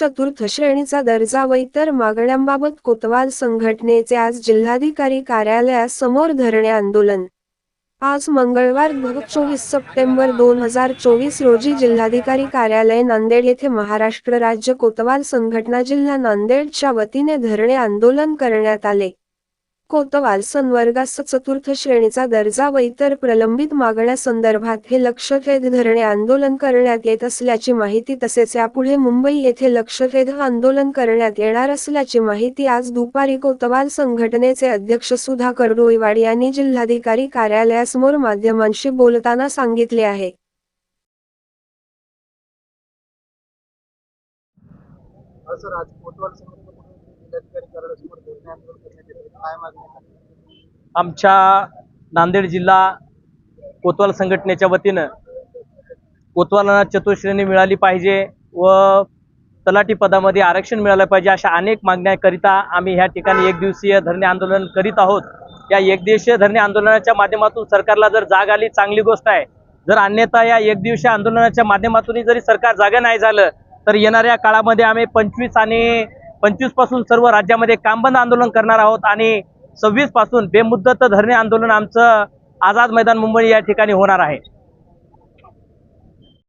चतुर्थ श्रेणीचा दर्जा व इतर मागण्यांबाबत कोतवाल संघटनेचे आज जिल्हाधिकारी कार्यालयासमोर धरणे आंदोलन. आज मंगळवार चोवीस सप्टेंबर दोन हजार चोवीस रोजी जिल्हाधिकारी कार्यालय नांदेड येथे महाराष्ट्र राज्य कोतवाल संघटना जिल्हा नांदेडच्या वतीने धरणे आंदोलन करण्यात आले. कोतवाल संवर्गास चतुर्थ श्रेणीचा दर्जा व इतर प्रलंबित मागण्यासंदर्भात हे लक्षभेद धरणे आंदोलन करण्यात येत असल्याची माहिती तसेच यापुढे मुंबई येथे लक्षभेद आंदोलन करण्यात येणार असल्याची माहिती आज दुपारी कोतवाल संघटनेचे अध्यक्ष सुधाकर डोईवाड यांनी जिल्हाधिकारी कार्यालयासमोर माध्यमांशी बोलताना सांगितले आहे. सर आज कोतवाल आमच्या नांदेड जिल्हा कोतवाल संघटनेच्या वतीनं कोतवालांना चतुश्रेणी मिळाली पाहिजे व तलाठी पदामध्ये आरक्षण मिळालं पाहिजे अशा अनेक मागण्याकरिता आम्ही ह्या ठिकाणी एक दिवसीय धरणे आंदोलन करीत आहोत. या एक दिवसीय धरणे आंदोलनाच्या माध्यमातून सरकारला जर जाग आली चांगली गोष्ट आहे. जर अन्यथा या एक दिवसीय आंदोलनाच्या माध्यमातून जरी सरकार जागा नाही झालं तर येणाऱ्या काळामध्ये आम्ही पंचवीस आणि पंचवीसपासून सर्व राज्यामध्ये कामबंद आंदोलन करणार आहोत आणि सव्वीसपासून बेमुद्दत धरणे आंदोलन आमचं आझाद मैदान मुंबई या ठिकाणी होणार आहे.